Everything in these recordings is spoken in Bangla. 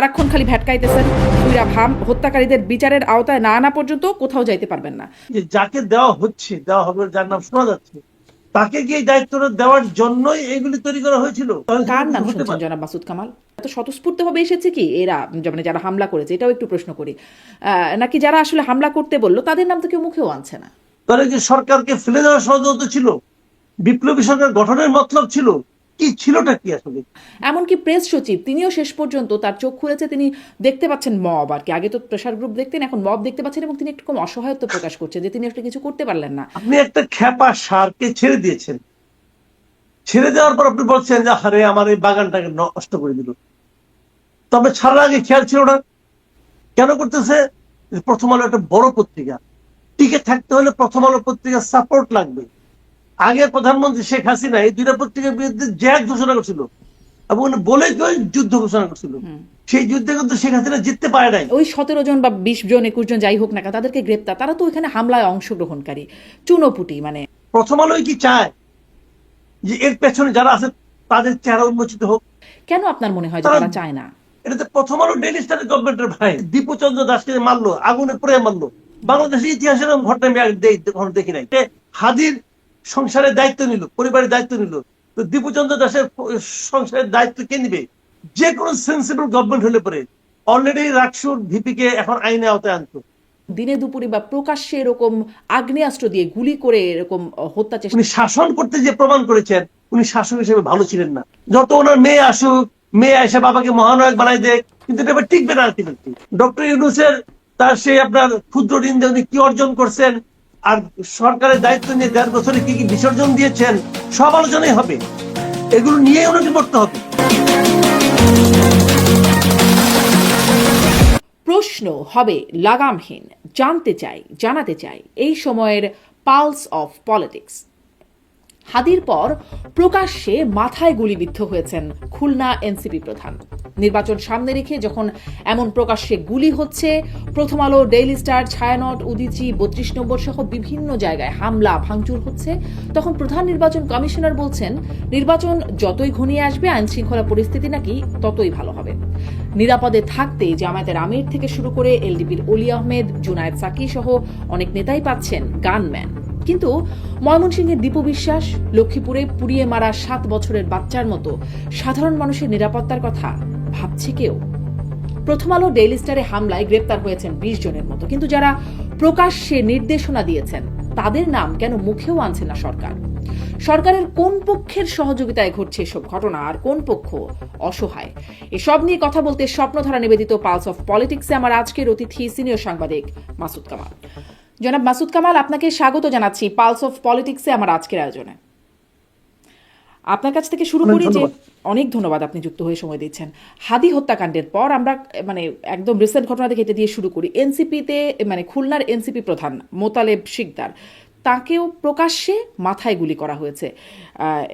সারাক্ষণ খালি ভ্যাটকাইতেছেন সুইরা ভাম হত্যাকারীদের বিচারের আওতায় না আনা পর্যন্ত কোথাও যাইতে পারবেন না। যে যাকে দেওয়া হচ্ছে দেওয়া হবে যার নাম শোনা যাচ্ছে তাকে গিয়ে দায়িত্বটা দেওয়ার জন্যই এগুলি তৈরি করা হয়েছিল? কার নাম শুনছেন জনাব মাসুদ কামাল? এত স্বতঃস্ফূর্তভাবে এসেছে কি? এরা মানে যারা হামলা করেছে এটাও একটু প্রশ্ন করি। নাকি যারা আসলে হামলা করতে বলল তাদের নাম তো কেউ মুখেও আনছে না। তাহলে কি সরকারকে ফেলে দেওয়ার ষড়যন্ত্র ছিল? বিপ্লবী সরকার গঠনের মতলব ছিল? কি ছিলটা কি আসলে? এমনকি প্রেস সচিব তিনিও শেষ পর্যন্ত তার চোখ খুলেছে তিনি দেখতে পাচ্ছেন মব আর কি। আগে তো প্রেশার গ্রুপ দেখতেন এখন মব দেখতে পাচ্ছেন এবং তিনি একটু কম অসহায়ত্ব প্রকাশ করছেন যে তিনি আসলে কিছু করতে পারলেন না। আপনি একটা খ্যাপা সারকে ছেড়ে দিয়েছেন। ছেড়ে দেওয়ার পর আপনি বলছেন যে আমার এই বাগানটাকে নষ্ট করে দিল। তবে ছাড়ার আগে খেয়াল ছিল না। কেন করতেছে? প্রথম আলো একটা বড় পত্রিকা। টিকে থাকতে হলে প্রথম আলো পত্রিকার সাপোর্ট লাগবে। আগে প্রধানমন্ত্রী শেখ হাসিনা এই দুইটা পত্রিকার বিরুদ্ধে জ্যাক ঘোষণা করছিল। এবং উনি বলে যুদ্ধ ঘোষণা করছিল। সেই যুদ্ধে কিন্তু শেখ হাসিনা জিততে পারে নাই। ওই সতেরো জন বা বিশ জন একুশ জন যাই হোক না তাদেরকে গ্রেপ্তার। তারা তো ওখানে হামলায় অংশগ্রহণকারী। চুনোপুটি মানে। প্রথম আলোই কি চায়? যে এর পেছনে যারা আছে তাদের চেহারা উন্মোচিত হোক। কেন আপনার মনে হয় তারা- চায় না? এটা তো প্রথম আলো ডেলি স্টার গভর্নমেন্টের ভাই। দীপুচন্দ্র দাসকে মারলো আগুনে পড়ে মারলো। বাংলাদেশের ইতিহাসের ঘটনা আমি দেখি নাই। হাদির সংসারের দায়িত্ব নিল পরিবারের দায়িত্ব নিল। তো দীপুচন্দ্র দাসের সংসারের দায়িত্ব কে নিবে? যে কোনো সেন্সিবল গভর্নমেন্ট হলে পরে। অলরেডি রাকসুর ভিপি কে এখন আইনে আওতায় আনতো দিনে দুপুরে বা প্রকাশ্যে এরকম আগ্নেয়াস্ত্র দিয়ে গুলি করে এরকম হত্যা চেষ্টা উনি শাসন করতে যে প্রমাণ করেছেন উনি শাসক হিসেবে ভালো ছিলেন না। যত ওনার মেয়ে আসুক মেয়ে এসে বাবাকে মহানায়ক বানাই দেয় কিন্তু এটা এবার টিকবে না আলটিমেটলি ডক্টর ইউনুসের তার সেই আপনার ক্ষুদ্র ঋণ দিয়ে উনি কি অর্জন করছেন আর সরকারের দায়িত্ব নিয়ে দেড় বছরে কি কি বিসর্জন দিয়েছেন, সব আলোচনাই হবে। এগুলো নিয়ে ওনাকে করতে হবে। প্রশ্ন হবে লাগামহীন, জানতে চাই, জানাতে চাই এই সময়ের পালস অফ পলিটিক্স। হাদির পর প্রকাশ্যে মাথায় গুলিবিদ্ধ হয়েছেন খুলনা এনসিপি প্রধান। নির্বাচন সামনে রেখে যখন এমন প্রকাশ্যে গুলি হচ্ছে, প্রথম আলো ডেইলি স্টার ছায়ানট, উদিচি, বত্রিশ নম্বর সহ বিভিন্ন জায়গায় হামলা, ভাঙচুর হচ্ছে। তখন প্রধান নির্বাচন কমিশনার বলছেন, নির্বাচন যতই ঘনিয়ে আসবে আইন শৃঙ্খলা পরিস্থিতি নাকি ততই ভালো হবে। নিরাপদে থাকতে জামায়াতের আমির থেকে শুরু করে এলডিপির অলি আহমেদ, জুনায়েদ সাকি সহ অনেক নেতাই পাচ্ছেন গানম্যান। কিন্তু ময়মনসিংহের দীপু বিশ্বাস লক্ষ্মীপুরে পুড়িয়ে মারা সাত বছরের বাচ্চার মতো সাধারণ মানুষের নিরাপত্তার কথা ভাবছে কেউ। প্রথম আলো ডেইলি স্টারে হামলায় গ্রেপ্তার হয়েছেন বিশ জনের মতো। কিন্তু যারা প্রকাশ্যে নির্দেশনা দিয়েছেন, তাদের নাম কেন মুখেও আনছে না সরকার? সরকারের কোন পক্ষের সহযোগিতায় ঘটছে এসব ঘটনা আর কোন পক্ষ অসহায়? এসব নিয়ে কথা বলতে স্বপ্নধারা নিবেদিত পালস অফ পলিটিক্সে আমার আজকের অতিথি সিনিয়র সাংবাদিক মাসুদ কামাল। জনাব মাসুদ কামাল আপনাকে স্বাগত জানাচ্ছি পালস অফ পলিটিক্সে আমার আজকের আয়োজনে। আপনার কাছ থেকে শুরু করি যে অনেক ধন্যবাদ আপনি যুক্ত হয়ে সময় দিচ্ছেন। হাদি হত্যাকাণ্ডের পর আমরা মানে একদম রিসেন্ট ঘটনা থেকে এটা দিয়ে শুরু করি। এনসিপিতে মানে খুলনার এনসিপি প্রধান মোতালেব শিকদার। তাকেও প্রকাশ্যে মাথায় গুলি করা হয়েছে।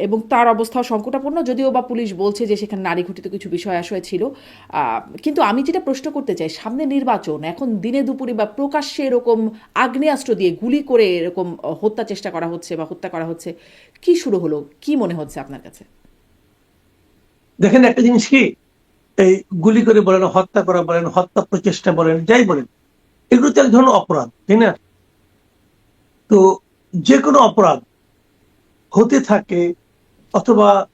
এবং তার অবস্থাও সংকটাপন্ন, যদিও বা পুলিশ বলছে যে সেখানে নারী ঘটিত কিছু বিষয় আশয় ছিল। কিন্তু আমি যেটা প্রশ্ন করতে চাই, সামনে নির্বাচন, এখন দিনে দুপুরে বা প্রকাশ্যে এরকম আগ্নেয়াস্ত্র দিয়ে গুলি করে এরকম হত্যা চেষ্টা করা হচ্ছে বা হত্যা করা হচ্ছে, কি শুরু হলো? কি মনে হচ্ছে আপনার কাছে? দেখেন, একটা জিনিস কি? এই গুলি করে বলেন, হত্যা করা বলেন, হত্যা প্রচেষ্টা বলেন, যাই বলেন, এগুলো তো এক ধরনের অপরাধ, তাই না? তো যে কোনো অপরাধ হতে থাকে অথবা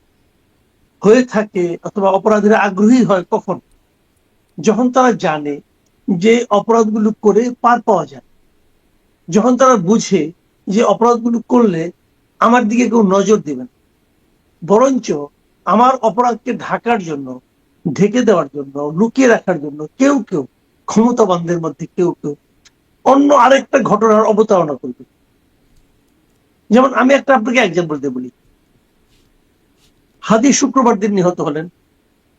হয়ে থাকে অথবা অপরাধীরা আগ্রহী হয় কখন? যখন তারা জানে যে অপরাধগুলো করে পার পাওয়া যায়। যখন তারা বুঝে যে অপরাধগুলো করলে আমার দিকে কেউ নজর দিবেন বরঞ্চ আমার অপরাধকে ঢাকার জন্য, ঢেকে দেওয়ার জন্য, লুকিয়ে রাখার জন্য কেউ কেউ ক্ষমতাবানদের মধ্যে কেউ কেউ অন্য আরেকটা ঘটনার অবতারণা করবে। যেমন আমি একটা আপনাকে এক্সাম্পল দিয়ে বলি। হাদি শুক্রবার দিন নিহত হলেন,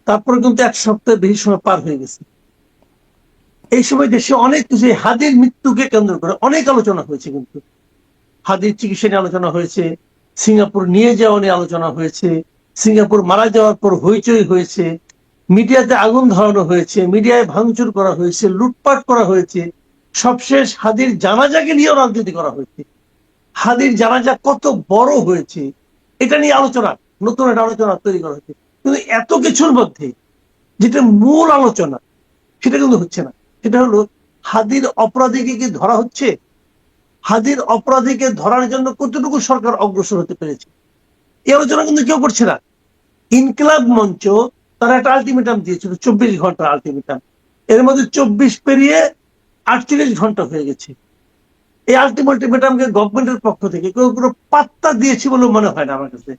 তারপরে কিন্তু এক সপ্তাহ বেশি সময় পার হয়ে গেছে। এই সময় দেশে অনেক কিছু হাদির মৃত্যুকে কেন্দ্র করে অনেক আলোচনা হয়েছে কিন্তু। হাদির চিকিৎসা নিয়ে আলোচনা হয়েছে, সিঙ্গাপুর নিয়ে যাওয়া নিয়ে আলোচনা হয়েছে, সিঙ্গাপুর মারা যাওয়ার পর হইচই হয়েছে, মিডিয়াতে আগুন ধরানো হয়েছে, মিডিয়ায় ভাঙচুর করা হয়েছে, লুটপাট করা হয়েছে, সবশেষ হাদির জানাজাকে নিয়েও রাজনীতি করা হয়েছে। হাদির জানাজা কত বড় হয়েছে, এটা নিয়ে আলোচনা, নতুন একটা আলোচনা তৈরি করা হয়েছে। কিন্তু এত কিছুর মধ্যে যেটা মূল আলোচনা, সেটা কিন্তু হচ্ছে না। সেটা হলো, হাদির অপরাধীকে কি ধরা হচ্ছে? হাদির অপরাধীকে ধরার জন্য কতটুকু সরকার অগ্রসর হতে পেরেছে? এই আলোচনা কিন্তু কেউ করছে না। ইনকিলাব মঞ্চ তারা একটা আলটিমেটাম দিয়েছিল, চব্বিশ ঘণ্টা আলটিমেটাম। এর মধ্যে চব্বিশ পেরিয়ে আটচল্লিশ ঘণ্টা হয়ে গেছে। এই আলটিমেটামকে গভর্নমেন্টের পক্ষ থেকে কেউ কোনো পাত্তা দিয়েছে বলে মনে হয় না আমার কাছে।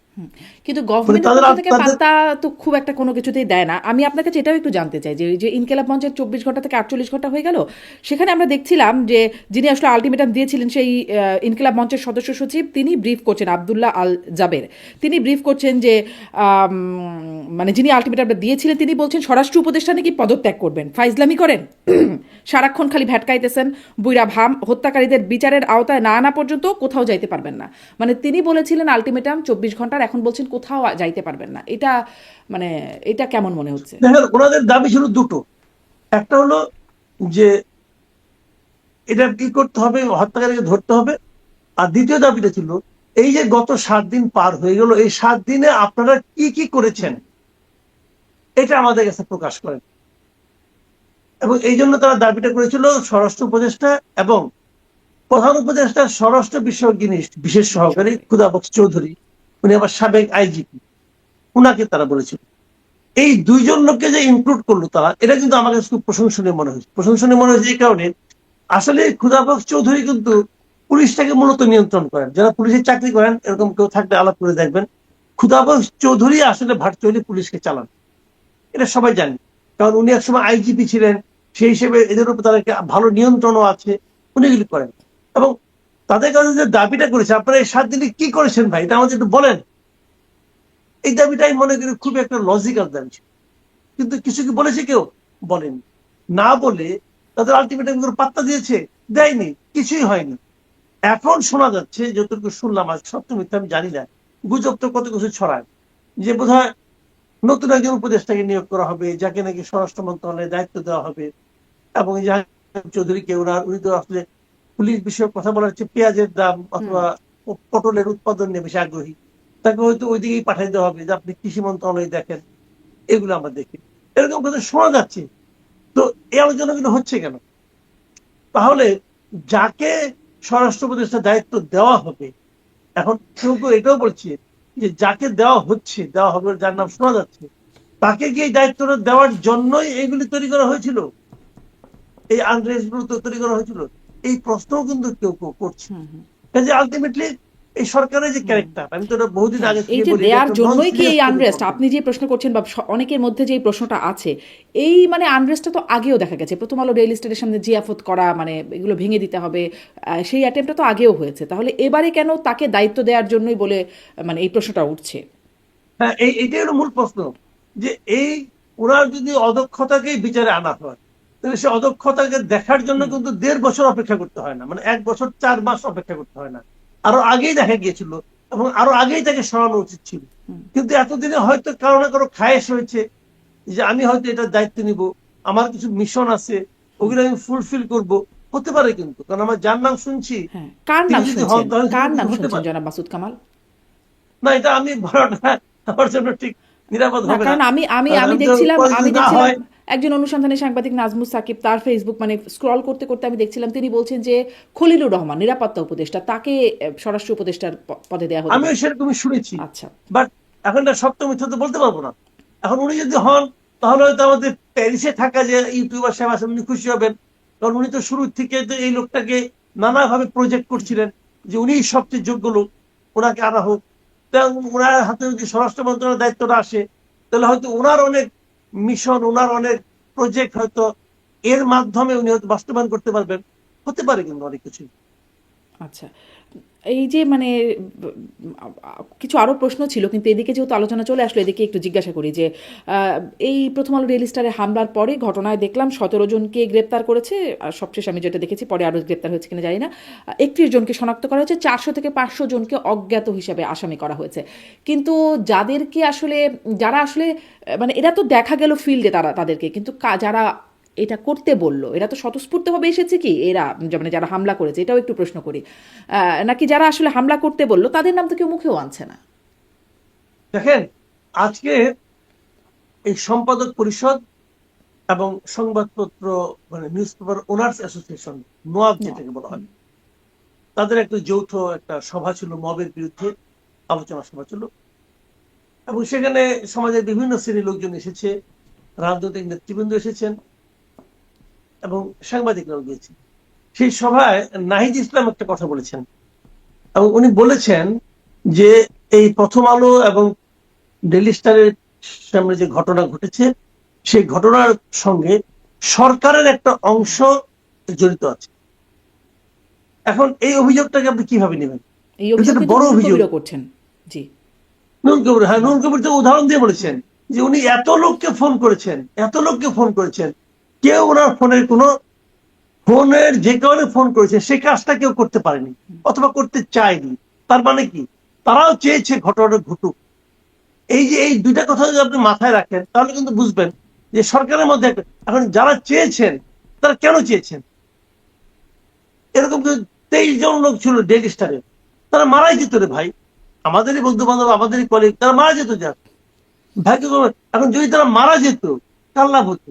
কিন্তু গভর্নমেন্টের পক্ষ থেকে পাত্তা তো খুব একটা কোনো কিছুতেই দেয় না। আমি আপনার কাছে এটাও একটু জানতে চাই যে যে ইনকেলাব মঞ্চের চব্বিশ ঘণ্টা থেকে আটচল্লিশ ঘণ্টা হয়ে গেল সেখানে আমরা দেখছিলাম যে যিনি আসলে আলটিমেটাম দিয়েছিলেন সেই ইনকেলাব মঞ্চের সদস্য সচিব তিনি ব্রিফ করছেন আবদুল্লাহ আল জাবের। তিনি ব্রিফ করছেন যে মানে যিনি আলটিমেটামটা দিয়েছিলেন তিনি বলছেন স্বরাষ্ট্র উপদেষ্টা নাকি পদত্যাগ করবেন? ফাইজলামি করেন? সারাক্ষণ খালি ভ্যাটকাইতেছেন বুইরা ভাম হত্যাকারীদের বিচারের আওতায় না আনা পর্যন্ত কোথাও যাইতে পারবেন না। মানে তিনি বলেছিলেন আলটিমেটাম চব্বিশ ঘণ্টার এখন বলছেন কোথাও যাইতে পারবেন না। এটা মানে এটা কেমন মনে হচ্ছে? ওনাদের দাবি ছিল দুটো। একটা হলো যে এটা কি করতে হবে, হত্যাকারীকে ধরতে হবে। আর দ্বিতীয় দাবিটা ছিল, এই যে গত সাত দিন পার হয়ে গেল, এই সাত দিনে আপনারা কি কি করেছেন? এটা আমাদের কাছে প্রকাশ করেন। এবং এই জন্য তারা দাবিটা করেছিল স্বরাষ্ট্র উপদেষ্টা এবং প্রধান উপদেষ্টা স্বরাষ্ট্র বিষয়ক জিনিস বিশেষ সহকারী খুদাবক্স চৌধুরী, উনি আবার সাবেক আইজিপি। উনাকে তারা বলেছিল। এই দুইজন লোককে যে ইনক্লুড করল তারা, এটা কিন্তু আমার কাছে খুব প্রশংসনীয় মনে হয়েছে। প্রশংসনীয় মনে হয়েছে এই কারণে, আসলে খুদাবক চৌধুরী কিন্তু পুলিশটাকে মূলত নিয়ন্ত্রণ করেন। যারা পুলিশে চাকরি করেন, এরকম কেউ থাকলে আলাপ করে দেখবেন খুদাবক চৌধুরী আসলে ভার্চুয়ালি পুলিশকে চালান। এটা সবাই জানে। কারণ উনি একসময় আইজিপি ছিলেন, সেই হিসেবে এদের উপর তাদেরকে ভালো নিয়ন্ত্রণও আছে, উনি করেন। এবং তাদের কাছে যে দাবিটা করেছে, আপনারা এই সাত দিনে কি করেছেন ভাই? এটা আমাদের একটু বলেন। এই দাবিটা আমি মনে করি খুব একটা লজিক্যাল দাবি ছিল। কিন্তু কিছু কি বলেছে কেউ? বলেনি। না বলে তাদের আলটিমেটামগুলো পাত্তা দিয়েছে, দেয়নি, কিছুই হয়নি। এখন শোনা যাচ্ছে, যতটুকু শুনলাম আজ সত্য মিথ্যা আমি জানি না, গুজব তো কত কিছু ছড়ায়। যে বোধহয় নতুন একজন উপদেষ্টাকে নিয়োগ করা হবে, যাকে নাকি স্বরাষ্ট্র মন্ত্রণালয়ে দায়িত্ব দেওয়া হবে, এবং চৌধুরীকে ওনার, উনি তো আসলে পুলিশ বিষয়ক কথা বলা হচ্ছে পেঁয়াজের দাম অথবা পটলের উৎপাদন নিয়ে বেশি আগ্রহী। তাকে হয়তো ওই দিকেই পাঠিয়ে দেওয়া হবে যে আপনি কৃষি মন্ত্রণালয়ে দেখেন। এগুলো আমরা দেখি। এরকম কথা শোনা যাচ্ছে। তো এই আলোচনাগুলো হচ্ছে কেন? তাহলে যাকে স্বরাষ্ট্র উপদেষ্টা দায়িত্ব দেওয়া হবে এখন কেউ কেউ এটাও বলছে যে যাকে দেওয়া হচ্ছে দেওয়া হবে যার নাম শোনা যাচ্ছে তাকে কি এই দায়িত্বটা দেওয়ার জন্যই এইগুলি তৈরি করা হয়েছিল? এই আনরেস্টগুলো তো তৈরি করা হয়েছিল? এই প্রশ্নও কিন্তু কেউ কেউ করছে। কাজে আলটিমেটলি এই সরকারের যে ক্যারেক্টার আমি তো বহুদিন আগে এই যে বলি, দেওয়ার জন্যই কি এই আনরেস্ট আপনি যে প্রশ্ন করছেন বা অনেকের মধ্যে যে প্রশ্নটা আছে এই মানে আনরেস্টটা তো আগেও দেখা গেছে। প্রথম আলো রেল স্টেশনের সামনে জিয়াফত করা মানে এগুলো ভেঙে দিতে হবে সেই অ্যাটেম্পটা তো আগেও হয়েছে। তাহলে এবারে কেন তাকে দায়িত্ব দেওয়ার জন্যই বলে মানে এই প্রশ্নটা উঠছে? হ্যাঁ এই এটাই হলো মূল প্রশ্ন যে এই ওনার যদি অদক্ষতাকেই বিচারে আনা হয় তাহলে সে অদক্ষতাকে দেখার জন্য কিন্তু দেড় বছর অপেক্ষা করতে হয় না। মানে এক বছর চার মাস অপেক্ষা করতে হয় না। আরও আগেই দেখা গিয়েছিল এবং আরও আগেই তাকে সরানো উচিত ছিল। কিন্তু এতদিনে হয়তো কারও না কারও খায়েশ হয়েছে যে আমি হয়তো এটার দায়িত্ব নিব আমার কিছু মিশন আছে ওগুলো আমি ফুলফিল করব। হতে পারে কিন্তু কারণ আমার যার নাম শুনছি হ্যাঁ কার নাম শুনছেন? কার নাম শুনছেন জনাব মাসুদ কামাল? না এটা আমি আমার জন্য ঠিক নিরাপদ হবে না। আমি আমি আমি আমি দেখছিলাম আমি দেখছিলাম একজন অনুসন্ধানী সাংবাদিক নাজমুস সাকিব তার ফেসবুক মানে স্ক্রল করতে করতে আমি দেখছিলাম তিনি বলছেন যে খলিলুর রহমান নিরাপত্তা উপদেষ্টা তাকে স্বরাষ্ট্র উপদেষ্টার পদে দেওয়া আমিও পারে। সেরকমই শুনেছি। আচ্ছা। বাট এখন সত্য মিথ্যা তো বলতে পারব না। এখন উনি যদি হন তাহলে হয়তো আমাদের প্যারিসে থাকা যে ইউটিউবার সাহেব আছেন উনি খুশি হবেন। কারণ উনি তো শুরু থেকে তো এই লোকটাকে নানাভাবে প্রজেক্ট করছিলেন যে উনি সবচেয়ে যোগ্য লোক ওনাকে আনা হোক। তাই ওনার হাতে যদি স্বরাষ্ট্র মন্ত্রণালয়ের দায়িত্বটা আসে তাহলে হয়তো ওনার অনেক মিশন ওনার অনেক প্রজেক্ট হয়তো এর মাধ্যমে উনি হয়তো বাস্তবায়ন করতে পারবেন। হতে পারে কিন্তু অনেক কিছু। আচ্ছা। এই যে মানে কিছু আরও প্রশ্ন ছিল, কিন্তু এদিকে যেহেতু আলোচনা চলে আসলো, এদিকে একটু জিজ্ঞাসা করি যে এই প্রথম আলো রেল স্টারে হামলার পরে ঘটনায় দেখলাম সতেরো জনকে গ্রেপ্তার করেছে, আর সবশেষ আমি যেটা দেখেছি, পরে আরও গ্রেপ্তার হয়েছে কিনা জানি না, একত্রিশ জনকে শনাক্ত করা হয়েছে, চারশো থেকে পাঁচশো জনকে অজ্ঞাত হিসাবে আসামি করা হয়েছে। কিন্তু যাদেরকে আসলে, যারা আসলে মানে এরা তো দেখা গেল ফিল্ডে তারা, তাদেরকে, কিন্তু যারা এটা করতে বলল। এরা তো স্বতঃস্ফূর্তভাবে এসেছে কি? এরা মানে যারা হামলা করেছে, এটাও একটু প্রশ্ন করি। নাকি যারা আসলে হামলা করতে বলল, তাদের নাম তো কেউ মুখেও আনছে না? দেখেন, আজকে এই সম্পাদক পরিষদ এবং সংবাদপত্র মানে news paper owners association, NOAB যেটাকে বলা হয়, তাদের একটা যৌথ একটা সভা ছিল, মবের বিরুদ্ধে আলোচনা সভা ছিল। এবং সেখানে সমাজের বিভিন্ন শ্রেণির লোকজন এসেছে, রাজনৈতিক নেতৃবৃন্দ এসেছেন। এবং সাংবাদিকরাও গিয়েছে সেই সভায় নাহিদ ইসলাম একটা কথা বলেছেন। এবং উনি বলেছেন যে এই প্রথম আলো এবং ডেলি স্টারের সামনে যে ঘটনা ঘটেছে সেই ঘটনার সঙ্গে সরকারের একটা অংশ জড়িত আছে। এখন এই অভিযোগটাকে আপনি কীভাবে নেবেন? বড় অভিযোগ। করছেন। জি। নুন কবির হ্যাঁ নুন কবির তো উদাহরণ দিয়ে বলেছেন যে উনি এত লোককে ফোন করেছেন এত লোককে ফোন করেছেন কেউ ওনার ফোনের কোনো ফোনের যে কারণে ফোন করেছে সেই কাজটা কেউ করতে পারেনি অথবা করতে চায়নি। তার মানে কি? তারাও চেয়েছে ঘটনাটা ঘটুক। এই যে এই দুইটা কথা যদি আপনি মাথায় রাখেন, তাহলে কিন্তু বুঝবেন যে সরকারের মধ্যে এখন যারা চেয়েছেন, তারা কেন চেয়েছেন? এরকম তেইশ জন লোক ছিল ডেলি স্টারে। তারা মারাই যেত রে ভাই। আমাদেরই বন্ধু বান্ধব আমাদেরই কলিগ তারা মারা যেত যাক। ভাগ্য এখন যদি তারা মারা যেত, কার লাভ হতো?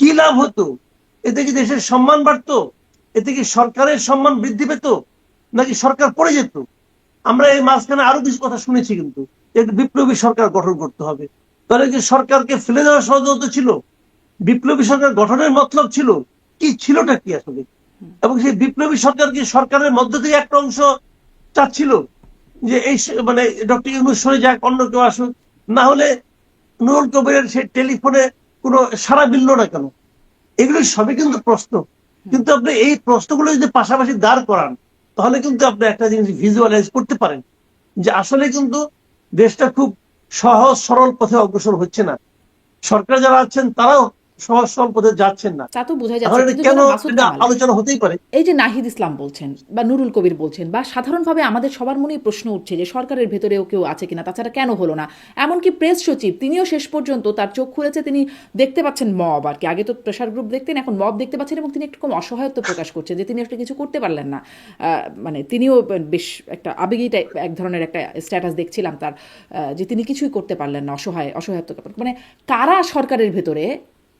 কি লাভ হতো? এতে কি দেশের সম্মান বাড়তো? এতে কি সরকারের সম্মান বৃদ্ধি পেত? নাকি সরকার পড়ে যেত? আমরা এই মাঝখানে আরও কিছু কথা শুনেছি কিন্তু। বিপ্লবী সরকার গঠন করতে হবে। তাহলে কি সরকারকে ফেলে দেওয়া ষড়যন্ত্র ছিল? বিপ্লবী সরকার গঠনের মতলব ছিল? কি ছিলটা কি আসলে? এবং সেই বিপ্লবী সরকার কি সরকারের মধ্য থেকে একটা অংশ চাচ্ছিল? যে এই মানে ডক্টর ইউনুস সরে যাক, অন্য কেউ আসুক। না হলে নুরুল কবিরের সেই টেলিফোনে কোনো সারা মিলল না কেন? এগুলো সবই কিন্তু প্রশ্ন। কিন্তু আপনি এই প্রশ্নগুলো যদি পাশাপাশি দাঁড় করান, তাহলে কিন্তু আপনি একটা জিনিস ভিজুয়ালাইজ করতে পারেন যে আসলে কিন্তু দেশটা খুব সহজ, সরল পথে অগ্রসর হচ্ছে না। সরকার যারা আছেন, তারাও সহজ সরল পথে যাচ্ছেন না। তা তো তাহলে যাচ্ছে কেন আলোচনা হতেই পারে? এই যে নাহিদ ইসলাম বলছেন বা নুরুল কবির বলছেন বা সাধারণভাবে আমাদের সবার মনেই প্রশ্ন উঠছে যে সরকারের ভেতরেও কেউ আছে কিনা তাছাড়া কেন হলো না? এমনকি প্রেস সচিব তিনিও শেষ পর্যন্ত তার চোখ খুলেছে তিনি দেখতে পাচ্ছেন মব আর কি। আগে তো প্রেশার গ্রুপ দেখতেন এখন মব দেখতে পাচ্ছেন এবং তিনি একটু কম অসহায়ত্ব প্রকাশ করছেন যে তিনি আসলে কিছু করতে পারলেন না। আহ, মানে তিনিও বেশ একটা আবেগী এক ধরনের একটা স্ট্যাটাস দেখছিলাম তার যে তিনি কিছুই করতে পারলেন না অসহায় অসহায়ত্ব মানে কারা সরকারের ভেতরে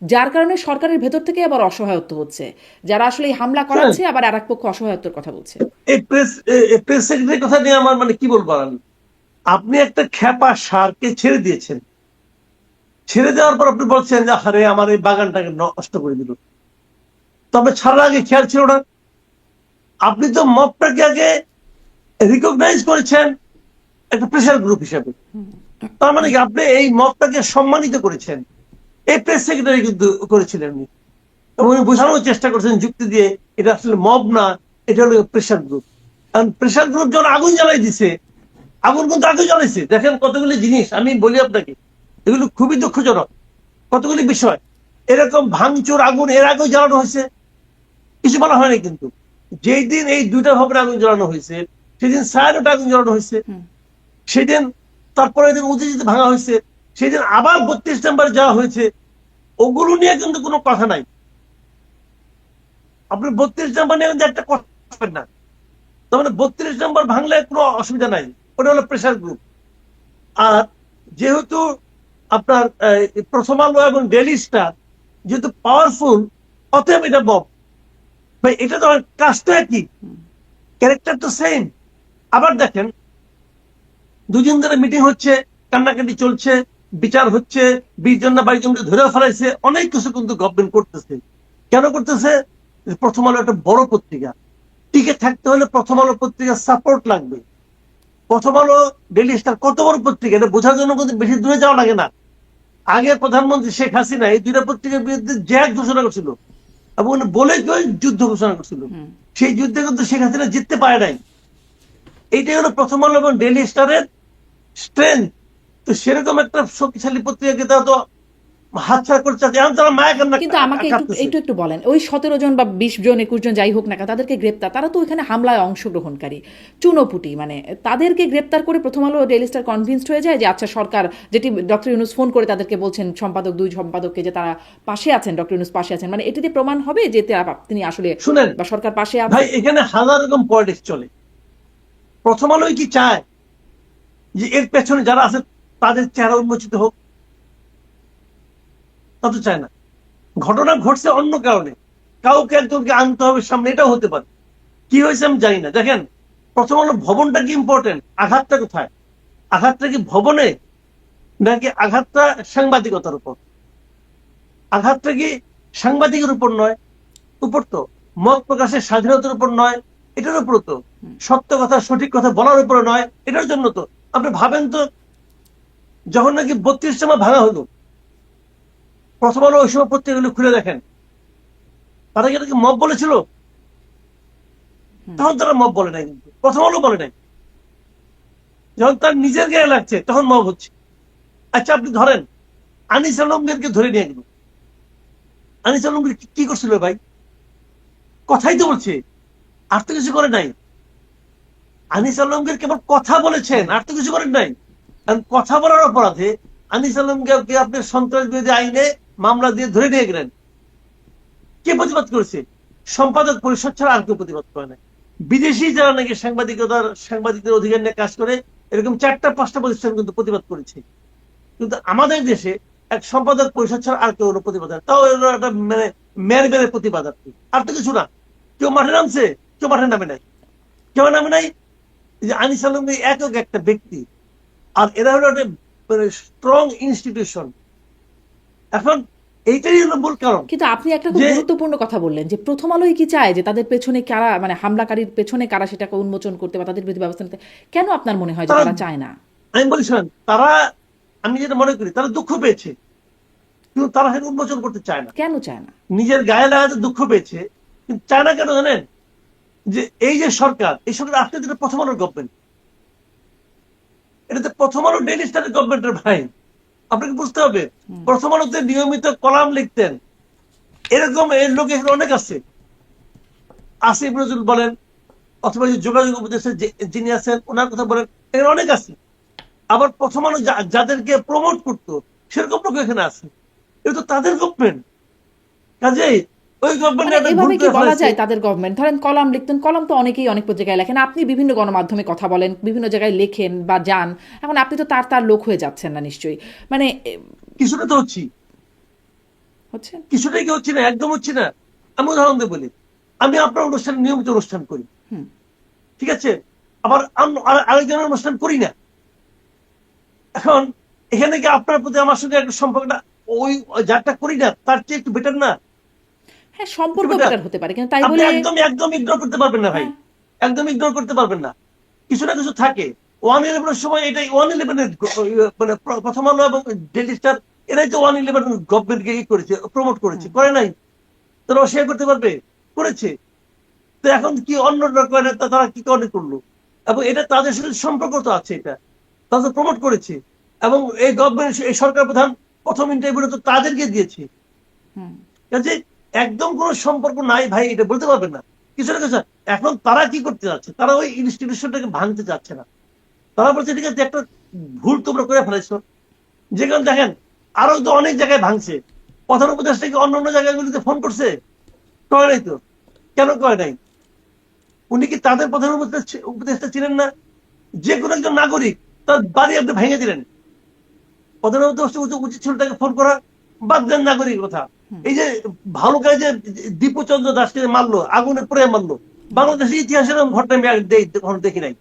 যার কারণে সরকারের ভেতর থেকে আবার অসহায়ত্ব হচ্ছে। যারা আসলে হামলা করাচ্ছে আবার আর এক পক্ষ অসহায়ত্বর কথা বলছে। এই প্রেস প্রেস সেক্রেটারির কথা নিয়ে আমার মানে কি বলব আমি? আপনি একটা খ্যাপা সারকে ছেড়ে দিয়েছেন। ছেড়ে দেওয়ার পর আপনি বলছেন যে আরে আমার এই বাগানটাকে নষ্ট করে দিল। তবে ছাড়ার আগে খেয়াল ছিল না। আপনি তো মপটাকে আগে রিকগনাইজ করেছেন একটা প্রেশার গ্রুপ হিসেবে। তার মানে কি আপনি এই মপটাকে সম্মানিত করেছেন? এই প্রেস সেক্রেটারি কিন্তু করেছিলেন উনি। এবং উনি বোঝানোর চেষ্টা করছেন যুক্তি দিয়ে এটা আসলে মব না এটা হলো প্রেশার গ্রুপ কারণ প্রেশার গ্রুপ যখন আগুন জ্বালাই দিছে আগুন কিন্তু আগে জ্বালাইছে। দেখেন কতগুলি জিনিস আমি বলি আপনাকে এগুলো খুবই দুঃখজনক। কতগুলি বিষয় এরকম ভাঙচুর আগুন এর আগেও জ্বালানো হয়েছে। কিছু বলা হয়নি কিন্তু। যেই দিন এই দুইটা ভবনে আগুন জ্বালানো হয়েছে সেদিন সায়ানোটা আগুন জ্বালানো হয়েছে। সেদিন তারপরে দিন উদিজিতে ভাঙা হয়েছে। সেদিন আবার বত্রিশ নাম্বার যাওয়া হয়েছে। ওগুলো নিয়ে কিন্তু কোনো কথা নাই। আপনি বত্রিশ নাম্বার নিয়ে একটা কথা না। তার মানে বত্রিশ নাম্বার ভাঙলে কোনো অসুবিধা নাই। ওটা হলো প্রেশার গ্রুপ আর যেহেতু আপনার প্রথম আলো এবং ডেলি স্টার যেহেতু পাওয়ারফুল অতএব এটা বব। ভাই, এটা তো কাজ তো একই ক্যারেক্টার তো সেম আবার দেখেন, দুদিন ধরে মিটিং হচ্ছে, কান্নাকাটি চলছে বিচার হচ্ছে বিশ জন না বাইশ জনকে ধরে ফেলাইছে অনেক কিছু কিন্তু গভর্নমেন্ট করতেছে। কেন করতেছে? প্রথম আলো একটা বড় পত্রিকা। টিকে থাকতে হলে প্রথম আলো পত্রিকার সাপোর্ট লাগবে। প্রথম আলো ডেলি স্টার কত বড় পত্রিকা? এটা বোঝার জন্য কিন্তু বেশি দূরে যাওয়া লাগে না। আগে প্রধানমন্ত্রী শেখ হাসিনা এই দুইটা পত্রিকার বিরুদ্ধে জ্যাক ঘোষণা করছিল। এবং উনি বলে যুদ্ধ ঘোষণা করছিল। সেই যুদ্ধে কিন্তু শেখ হাসিনা জিততে পারে নাই। এইটাই হলো প্রথম আলো এবং ডেলি স্টারের স্ট্রেংথ তো সেরকম একটা শক্তিশালী তারা তো কিন্তু আমাকে একটু একটু বলেন ওই সতেরো জন বা বিশ জন একুশ জন যাই হোক না তাদেরকে গ্রেপ্তার তারা তো ওইখানে হামলায় অংশগ্রহণকারী চুনোপুটি মানে তাদেরকে গ্রেপ্তার করে প্রথম আলো ডেলি স্টার কনভিন্সড হয়ে যায় যে আচ্ছা সরকার যেটি ডক্টর ইউনুস ফোন করে তাদেরকে বলছেন সম্পাদক দুই সম্পাদককে যে তারা পাশে আছেন ডক্টর ইউনুস পাশে আছেন মানে এটিতে প্রমাণ হবে যে তিনি আসলে শুনেন বা সরকার পাশে ভাই এখানে হাজার রকম পলিটিক্স চলে। প্রথম আলোই কি চায়? যে এর পেছনে যারা আছে তাদের চেহারা উন্মোচিত হোক। তা তো চায় না। ঘটনা ঘটছে অন্য কারণে। কাউকে একজনকে আনতে হবে সামনে এটাও হতে পারে। কি হয়েছে আমি জানি না। দেখেন প্রথম হলো ভবনটা কি ইম্পর্টেন্ট আঘাতটা কোথায়? আঘাতটা কি ভবনে নাকি আঘাতটা সাংবাদিকতার উপর? আঘাতটা কি সাংবাদিকের উপর নয়? উপর তো। মত প্রকাশের স্বাধীনতার উপর নয়। এটার উপর তো। সত্য কথা সঠিক কথা বলার উপরে নয়। এটার জন্য তো। আপনি ভাবেন তো যখন নাকি বত্রিশ জামা ভাঙা হলো, প্রথম আলো ওই সময় পত্রিকাগুলো খুলে দেখেন। তারা কি মব বলেছিল? তখন তারা মব বলে নাই কিন্তু, প্রথম আলো বলে নাই। যখন তার নিজের গায়ে লাগছে, তখন মব হচ্ছে। আচ্ছা আপনি ধরেন, আনিস আলমগীরকে ধরে নিয়ে গেল। আনিস আলমগীর কি- কি করছিল ভাই? কথাই তো বলছে, আর তো কিছু করে নাই। আনিস আলমগীর কেবল কথা বলেছেন, আর তো কিছু করেন নাই। কারণ কথা বলার অপরাধে আনিস আলমগীরকে আপনি সন্ত্রাস বিরোধী আইনে মামলা দিয়ে ধরে নিয়ে গেলেন। কে প্রতিবাদ করেছে? সম্পাদক পরিষদ ছাড়া আর কেউ প্রতিবাদ করে না বিদেশি যারা নাকি সাংবাদিকতার সাংবাদিকদের অধিকার নিয়ে কাজ করে, এরকম চারটা পাঁচটা প্রতিষ্ঠান কিন্তু প্রতিবাদ করেছে। কিন্তু আমাদের দেশে এক সম্পাদক পরিষদ ছাড়া আর কেউ প্রতিবাদ তাও একটা মানে মেয়ের মেয়ের প্রতিবাদ আর কি। আর তো কিছু না। কেউ মাঠে নামছে, কেউ মাঠে নামে নাই। কেউ নামে নাই। যে আনিস আলমগীর একক একটা ব্যক্তি। আর এরা হলো একটা মানে স্ট্রং ইনস্টিটিউশন এখন এইটাই হলো মূল কারণ। কিন্তু আপনি একটা খুব গুরুত্বপূর্ণ কথা বললেন যে প্রথম আলোই কি চায় যে তাদের পেছনে কারা মানে হামলাকারীর পেছনে কারা সেটাকে উন্মোচন করতে বা তাদের বিরুদ্ধে ব্যবস্থা নিতে কেন আপনার মনে হয় যে তারা- চায় না? আমি বলি তারা আমি যেটা মনে করি তারা দুঃখ পেয়েছে কিন্তু তারা সেটা উন্মোচন করতে চায় না। কেন চায় না? নিজের গায়ে লাগাতে দুঃখ পেয়েছে কিন্তু চায় না কেন জানেন? যে এই যে সরকার এই সরকার আসলে যেটা প্রথম আলোর গভর্নমেন্ট এটা তো প্রথম আলো ডেলি স্টারের গভর্নমেন্টের ভাই আপনাকে বুঝতে হবে প্রথম আলোতে নিয়মিত কলাম লিখতেন এরকম এর লোক এখানে অনেক আছে। আসিফ নজরুল বলেন অথবা যে যোগাযোগ উপদেশে যে- যিনি আছেন ওনার কথা বলেন এখানে অনেক আছে। আবার প্রথম আলো যাদেরকে প্রমোট করতো সেরকম লোক এখানে আছে। এটা তো তাদের গভর্নমেন্ট কাজেই ওই মানে এভাবে কি বলা যায় তাদের গভর্নমেন্ট ধরেন কলাম লিখতেন কলাম তো অনেকেই অনেক জায়গায় লেখেন। আপনি বিভিন্ন গণমাধ্যমে কথা বলেন বিভিন্ন জায়গায় লেখেন বা যান। এখন আপনি তো তার তার লোক হয়ে যাচ্ছেন না নিশ্চয়ই। মানে কিছুটা তো হচ্ছি। হচ্ছে? কিছুটাই কি হচ্ছে না? একদম হচ্ছে না। আমি উদাহরণ দিয়ে বলি। আমি আপনার অনুষ্ঠানে নিয়মিত অনুষ্ঠান করি। হুম। ঠিক আছে? আবার আরেকজনের অনুষ্ঠান করি না। এখন এখানে কি আপনার প্রতি আমার সঙ্গে একটা সম্পর্কটা ওই যারটা করি না তার চেয়ে একটু বেটার না? হ্যাঁ সম্পর্ক বেটার হতে পারে কিন্তু তাই বলে একদম একদম ইগনোর করতে পারবেন না ভাই। হ্যাঁ। একদম ইগনোর করতে পারবেন না। কিছু না কিছু থাকে। ওয়ান ইলেভেনের সময় এটাই ওয়ান ইলেভেনের মানে প্রথম আলো এবং ডেলি স্টার এরাই তো ওয়ান ইলেভেন গভর্নমেন্টকে ই করেছে প্রমোট করেছে। করে নাই। তারা করতে পারবে? করেছে। তো এখন কি অন্য করে তারা কি কারণে করল? এবং এটা তাদের সাথে সম্পর্ক তো আছে এটা। তারা তো প্রমোট করেছে। এবং এই গভর্নমেন্ট এই সরকার প্রধান প্রথম ইন্টারভিউ তো তাদেরকে দিয়েছে। কাজে একদম কোনো সম্পর্ক নাই ভাই, এটা বলতে পারবেন না। কিছু না কিছু, এখন তারা কি করতে যাচ্ছে? তারা ওই ইনস্টিটিউশনটাকে ভাঙতে চাচ্ছে না। তারা বলছে, ঠিক আছে, একটা ভুল তোমরা করে ফেলেছো। যেখানে দেখেন, আরও তো অনেক জায়গায় ভাঙছে। প্রধান উপদেশটাকে অন্য অন্য জায়গাগুলিতে ফোন করছে? কয় নাই তো? কেন কয় নাই? উনি কি তাদের প্রধান উপদেশটা ছিলেন না? যে কোনো একজন নাগরিক তার বাড়ি আপনি ভেঙে দিলেন। প্রধান উপদেশটা উচিত- উচিত ছিল তাকে ফোন করা। বাদ দেন নাগরিক কথা। এই যে ভালো কাজে দীপচন্দ্র দাসকে মারলো আগুনে পড়ে মারলো বাংলাদেশের ইতিহাসের ঘটনা আমি কখনো দেখি নাই।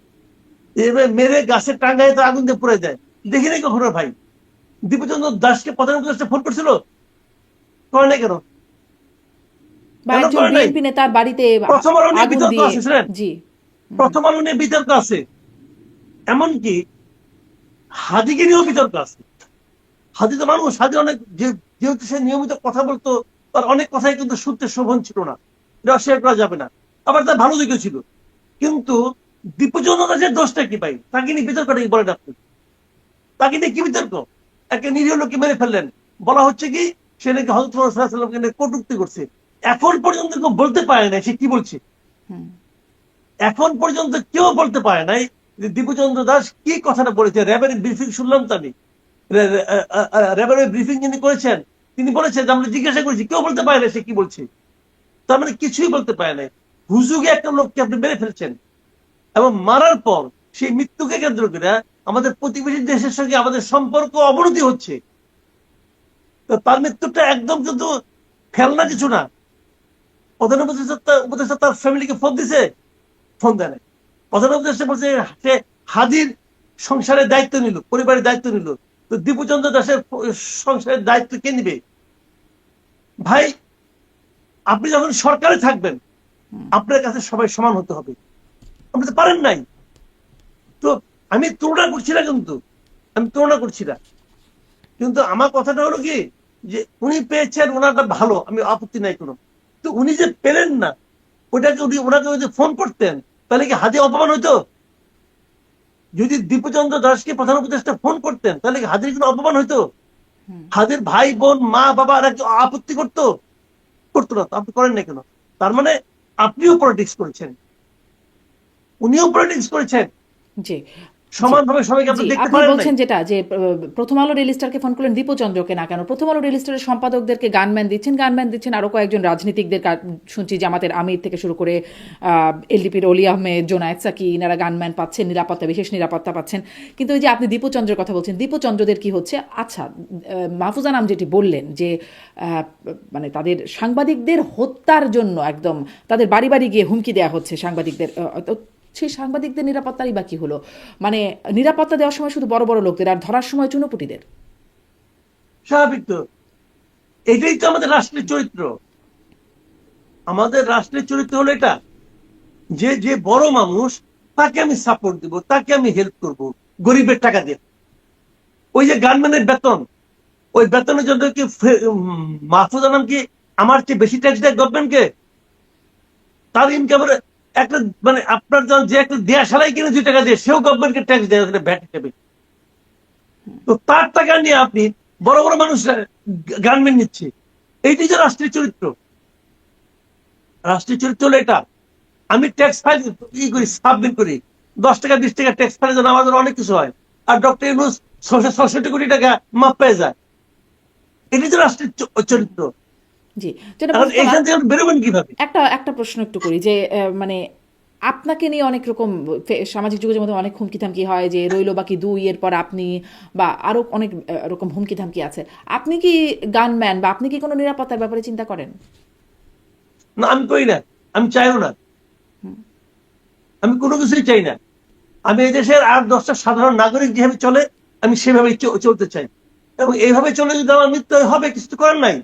মেরে গাছের টাঙ্গায় তো আগুন দিয়ে পড়ে যায়। দেখি নাই কখনো ভাই? দীপচন্দ্র দাসকে প্রধান উপদেষ্টা ফোন করছিল? করে নাই কেন? নেতার বাড়িতে প্রথম আলো নিয়ে বিতর্ক আছে, জি। প্রথম আলো নিয়ে বিতর্ক আছে। এমনকি হাদিকে নিয়েও বিতর্ক আছে। তো মানুষ হাদি অনেক যেহেতু সে নিয়মিত কথা বলতো তার অনেক কথাই কিন্তু শুনতে শোভন ছিল না। এটা অস্বীকার করা যাবে না। আবার তার ভালো দিকও ছিল। কিন্তু দীপচন্দ্র দাসের দোষটা কি পাই তাকে নিয়ে বিতর্কটা কি বলেন আপনি? তাকে নিয়ে কি বিতর্ক? একটা নিরীহ লোককে মেরে ফেললেন। বলা হচ্ছে কি সে নাকি হজরত সাল্লামকে নিয়ে কটুক্তি করছে। এখন পর্যন্ত কেউ বলতে পারে নাই সে কি বলছে। হুম। এখন পর্যন্ত কেউ বলতে পারে নাই যে দীপচন্দ্র দাস কি কথাটা বলেছে। র্যাবের ব্রিফিং শুনলাম তো আমি। ব্রিফিং যিনি করেছেন, তিনি বলেছেন আমরা জিজ্ঞাসা করেছি, কেউ বলতে পারে না সে কি বলছে। তার মানে কিছুই বলতে পারে নাই। হুজুগে একটা লোককে আপনি মেরে ফেলছেন। এবং মারার পর সেই মৃত্যুকে কেন্দ্র করে আমাদের প্রতিবেশী দেশের সঙ্গে আমাদের সম্পর্ক অবনতি হচ্ছে। তার মৃত্যুটা একদম কিন্তু খেলনা কিছু না। প্রধান উপদেষ্টা তার- ফ্যামিলিকে ফোন দিছে, ফোন দেয় নাই। প্রধান বলছে সে হাদির সংসারের দায়িত্ব নিল, পরিবারের দায়িত্ব নিল। তো দীপুচন্দ্র দাসের সংসারের দায়িত্ব কে নিবে? ভাই আপনি যখন সরকারে থাকবেন আপনার কাছে সবাই সমান হতে হবে। আপনি তো পারেন নাই। তো আমি তুলনা করছি না কিন্তু। আমি তুলনা করছি না। কিন্তু আমার কথাটা হলো কি যে উনি পেয়েছেন ওনারটা ভালো আমি আপত্তি নাই কোনো। তো উনি যে পেলেন না ওটাকে উনি ওনাকে যদি ফোন করতেন তাহলে কি হাতে অপমান হইতো? যদি দীপচন্দ্র দাসকে প্রধান উপদেষ্টা ফোন করতেন তাহলে কি হাজির কোনো অপমান হইতো? হাদির হাজির ভাই বোন মা বাবা আর আপত্তি করতো? করতো না আপনি করেন না কেন? তার মানে আপনিও পলিটিক্স করেছেন। উনিও পলিটিক্স করেছেন। জি। সমানভাবে সবাইকে আপনি দেখতে পারেন বলছেন যেটা যে প্রথম আলো রেলিস্টারকে ফোন করলেন দীপচন্দ্রকে না কেন? প্রথম আলো রেলিস্টারের সম্পাদকদেরকে গানম্যান দিচ্ছেন। গানম্যান দিচ্ছেন আরও কয়েকজন রাজনীতিকদের শুনছি জামাতের আমির থেকে শুরু করে এলডিপির অলি আহমেদ জোনায়েদ সাকি ইনারা গানম্যান পাচ্ছেন নিরাপত্তা বিশেষ নিরাপত্তা পাচ্ছেন। কিন্তু ওই যে আপনি দীপচন্দ্রের কথা বলছেন দীপচন্দ্রদের কি হচ্ছে? আচ্ছা মাহফুজা নাম যেটি বললেন যে আহ, মানে তাদের সাংবাদিকদের হত্যার জন্য একদম তাদের বাড়ি বাড়ি গিয়ে হুমকি দেওয়া হচ্ছে সাংবাদিকদের সেই সাংবাদিকদের নিরাপত্তারই বাকি হলো? মানে নিরাপত্তা দেওয়ার সময় শুধু বড় বড় লোকদের আর ধরার সময় চুনোপুটিদের। স্বাভাবিক তো। এটাই তো আমাদের রাষ্ট্রের চরিত্র। আমাদের রাষ্ট্রের চরিত্র হলো এটা। যে যে বড় মানুষ, তাকে আমি সাপোর্ট দিব, তাকে আমি হেল্প করব, গরিবের টাকা দিয়ে। ওই যে গার্মেন্টের বেতন, ওই বেতনের জন্য কি মাহফুজ আনাম কি আমার চেয়ে বেশি ট্যাক্স দেয় গভর্নমেন্টকে তার ইনকামের একটা মানে আপনার যে একটা দেয়া সারাই কিনে দুই টাকা দিয়ে, সেও গভর্নমেন্টকে ট্যাক্স দেয় ওখানে ভ্যাট হিসেবে। তো তার টাকা নিয়ে আপনি বড় বড় মানুষরা গার্মেন্ট নিচ্ছে। এইটাই যে রাষ্ট্রীয় চরিত্র। রাষ্ট্রীয় চরিত্র হলো এটা। আমি ট্যাক্স ফাইল ই করি সাবমিট করি। দশ টাকা, বিশ টাকা ট্যাক্স ফাইলের জন্য আমাদের অনেক কিছু হয়। আর ডক্টর ইউনুস ছশো ছষট্টি কোটি টাকা মাপ পেয়ে যায়। এটাই তো রাষ্ট্রের চরিত্র। জি যেটা এখন বুঝতে এইখান পার- থেকে বেরোবেন কীভাবে? একটা একটা প্রশ্ন একটু করি যে মানে আপনাকে নিয়ে অনেক রকম সামাজিক যোগাযোগের মধ্যে অনেক হুমকি থামকি হয় যে রইল বাকি দুই এর পর আপনি বা আরও অনেক রকম হুমকি থামকি আছে। আপনি কি গানম্যান বা আপনি কি কোনো নিরাপত্তার ব্যাপারে চিন্তা করেন? না আমি করি না। আমি চাইও না। আমি কোনো কিছুই চাই না। আমি এই দেশের আর দশটা সাধারণ নাগরিক যেভাবে চলে আমি সেভাবে চলতে চাই। এবং এইভাবে চলে যদি আমার মৃত্যু হবে কিছু তো করার নাই।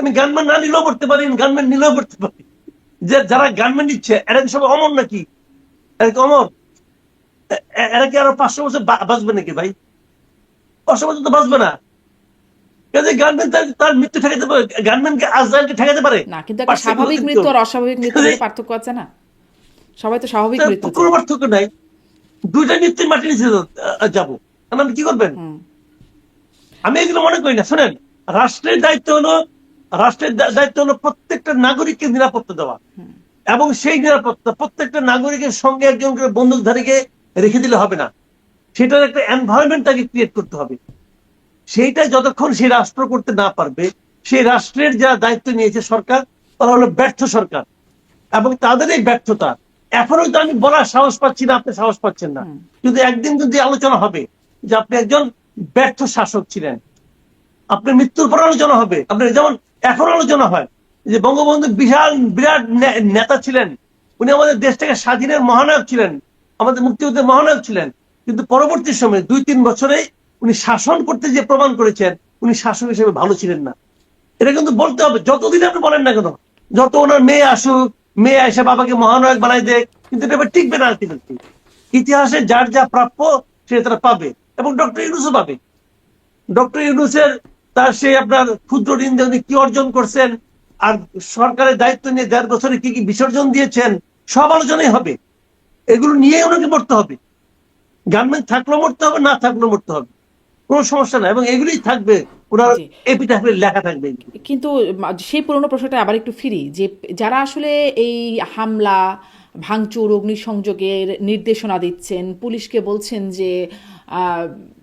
আমি গানম্যান না নিলেও করতে পারি গানম্যান নিলেও করতে পারি। যে যারা গানম্যান নিচ্ছে এরা সব অমর নাকি? এরা কি অমর? এরা কি আরও পাঁচশো বছর বাঁচবে নাকি ভাই? পাঁচশো বছর তো বাঁচবে না। কাজে গানম্যান তার তার মৃত্যু ঠেকাতে পারে গানম্যানকে আজরাইলকে ঠেকাতে পারে? না কিন্তু একটা স্বাভাবিক মৃত্যু। মৃত্যু আর অস্বাভাবিক মৃত্যুর পার্থক্য আছে না? সবাই তো স্বাভাবিক মৃত্যু কোনো পার্থক্য নাই। দুইটা মৃত্যুর মাটি নিচে যাব। আপনি কি করবেন? আমি এগুলো মনে করি না। শোনেন রাষ্ট্রের দায়িত্ব হলো রাষ্ট্রের দায়িত্ব হলো প্রত্যেকটা নাগরিককে নিরাপত্তা দেওয়া। এবং সেই নিরাপত্তা প্রত্যেকটা নাগরিকের সঙ্গে একজন করে বন্দুকধারীকে রেখে দিলে হবে না। সেটার একটা এনভায়রনমেন্ট তাকে ক্রিয়েট করতে হবে। সেইটা যতক্ষণ সেই রাষ্ট্র করতে না পারবে সেই রাষ্ট্রের যা দায়িত্ব নিয়েছে সরকার তারা হলো ব্যর্থ সরকার। এবং তাদের এই ব্যর্থতা এখনও তো আমি বলার সাহস পাচ্ছি না আপনি সাহস পাচ্ছেন না। কিন্তু একদিন যদি আলোচনা হবে যে আপনি একজন ব্যর্থ শাসক ছিলেন আপনার মৃত্যুর পর আলোচনা হবে। আপনার যেমন এখন আলোচনা হয় যে বঙ্গবন্ধু বিশাল, বিরাট নেতা ছিলেন। উনি আমাদের দেশটাকে স্বাধীনের মহানায়ক ছিলেন। আমাদের মুক্তিযুদ্ধের মহানায়ক ছিলেন। কিন্তু পরবর্তী সময়ে দুই, তিন বছরে উনি শাসন করতে যে প্রমাণ করেছেন, উনি শাসক হিসেবে ভালো ছিলেন না। এটা কিন্তু বলতে হবে। যতদিন আপনি বলেন না কেন, যত ওনার মেয়ে আসুক, মেয়ে এসে বাবাকে মহানায়ক বানাই দেয় কিন্তু এটা টিকবে না আলটিমেটলি ইতিহাসে যার যা প্রাপ্য, সে তারা পাবে এবং ডক্টর ইউনুসও পাবে। ডক্টর ইউনুসের তার সেই আপনার ক্ষুদ্র ঋণ দিয়ে উনি কি অর্জন করছেন? আর সরকারের দায়িত্ব নিয়ে দেড় বছরে কি কি বিসর্জন দিয়েছেন? সব আলোচনাই হবে। এগুলো নিয়ে ওনাকে মরতে হবে। গার্মেন্ট থাকলেও মরতে হবে না থাকলেও মরতে হবে। কোনো সমস্যা নাই। এবং এগুলোই থাকবে। ওনার এপিটাফে লেখা থাকবে। কিন্তু সেই পুরনো প্রশ্নটা আবার একটু ফিরি। যে যারা আসলে এই হামলা ভাঙচুর অগ্নিসংযোগের নির্দেশনা দিচ্ছেন পুলিশকে বলছেন যে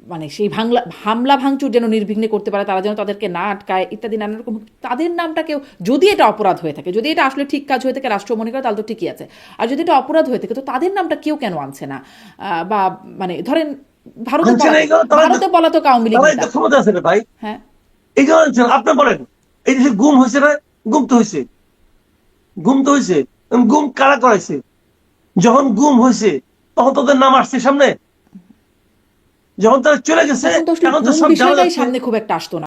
মানে সেই ভাঙলা হামলা ভাঙচুর যেন নির্বিঘ্নে করতে পারে তারা যেন তাদেরকে না আটকায় ইত্যাদি নানা রকম তাদের নামটা কেউ যদি এটা অপরাধ হয়ে থাকে যদি এটা আসলে ঠিক কাজ হয়ে থাকে রাষ্ট্র মনে করে তাহলে তো ঠিকই আছে। আর যদি এটা অপরাধ হয়ে থাকে তো তাদের নামটা কেউ কেন আনছে না? বা মানে ধরেন ভারতে আনছে না পলাতক- ভারতে পলাতক আওয়ামী লীগ তো ক্ষমতা আছে ভাই। হ্যাঁ। এই যে আপনি বলেন এই দেশে গুম হয়েছে না গুম তো হয়েছে। গুম তো হয়েছে। গুম কারা করাইছে? যখন গুম হয়েছে তখন তোদের নাম আসছে সামনে? যখন তারা চলে গেছে তখন তো সব। সামনে খুব একটা আসতো না